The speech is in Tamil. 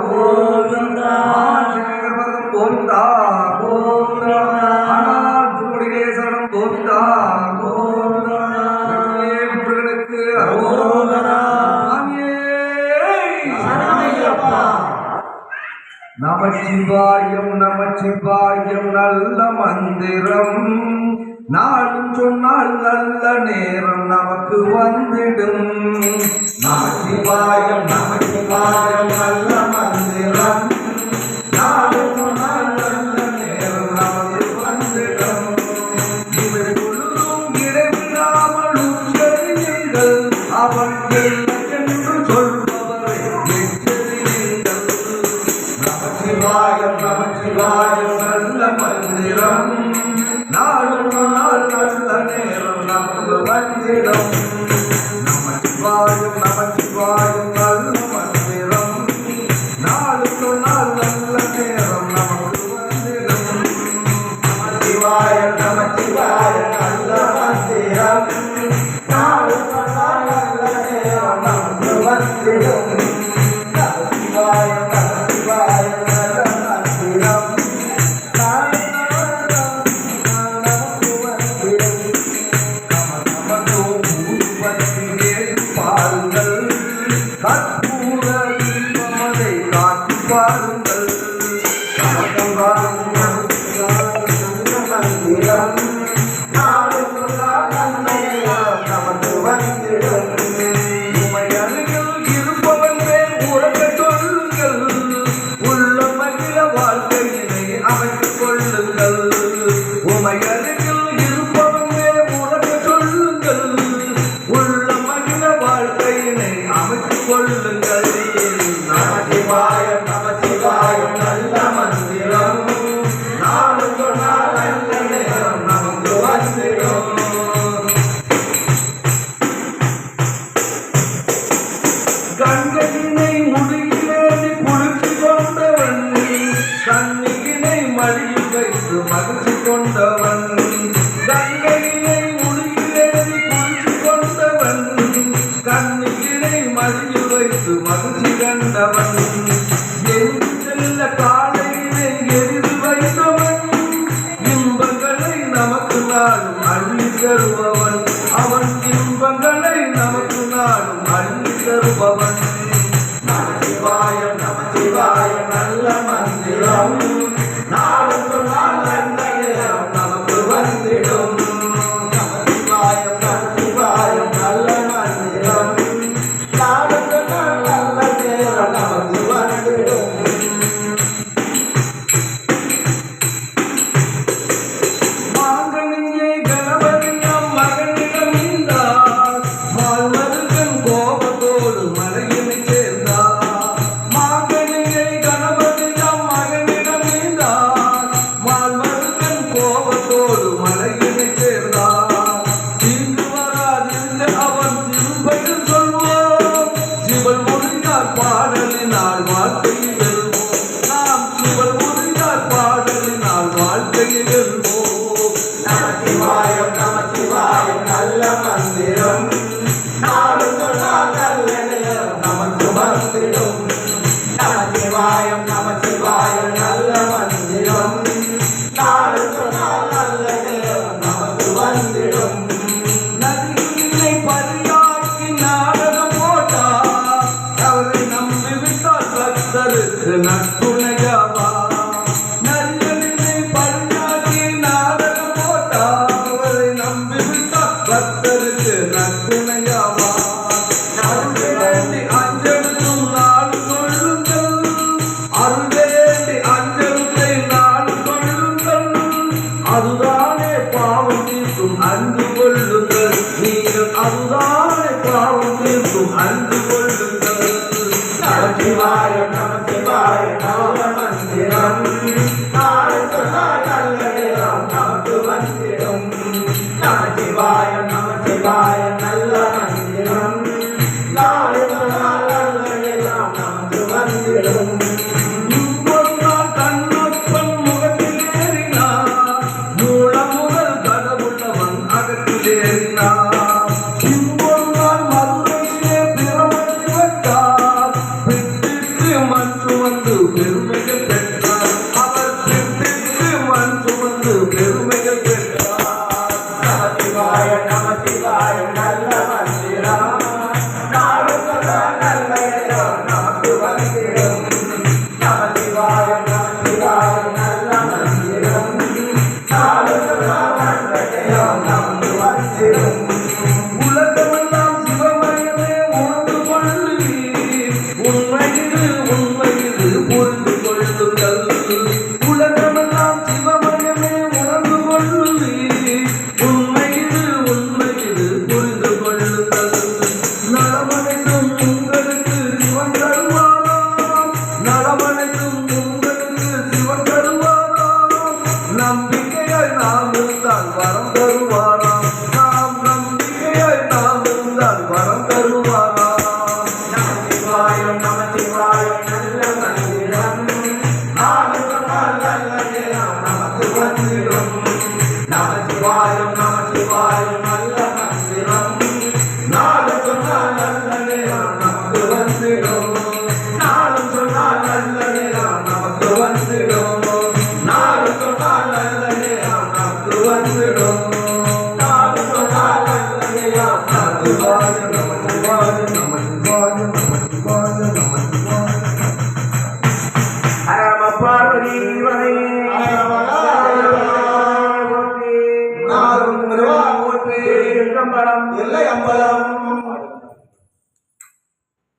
கோவிந்தா சங்கரபதம் கோவிந்தா கோவிந்தா ஆனால் திருமுடிகளே சரணம் கோவிந்தா கோவிந்தா முருகனுக்கு அரோகரா நமச்சிவாயம் நமச்சிவாயம் நல்ல மந்திரம். நாளும் சொன்னால் நல்ல நேரம் நமக்கு வந்துடும். நமச்சிவாயம் நமச்சிவாயம் நல்ல ಮರಿಯುಗೈದು ಮಗಿಸಿಕೊಂಡವನು அதுதானே பாவம் தீர்க்கும் அன்பு கொள்ளுங்கள். நீங்கள் அதுதானே பாவம் தீர்க்கும் அன்பு பார்வதி வரை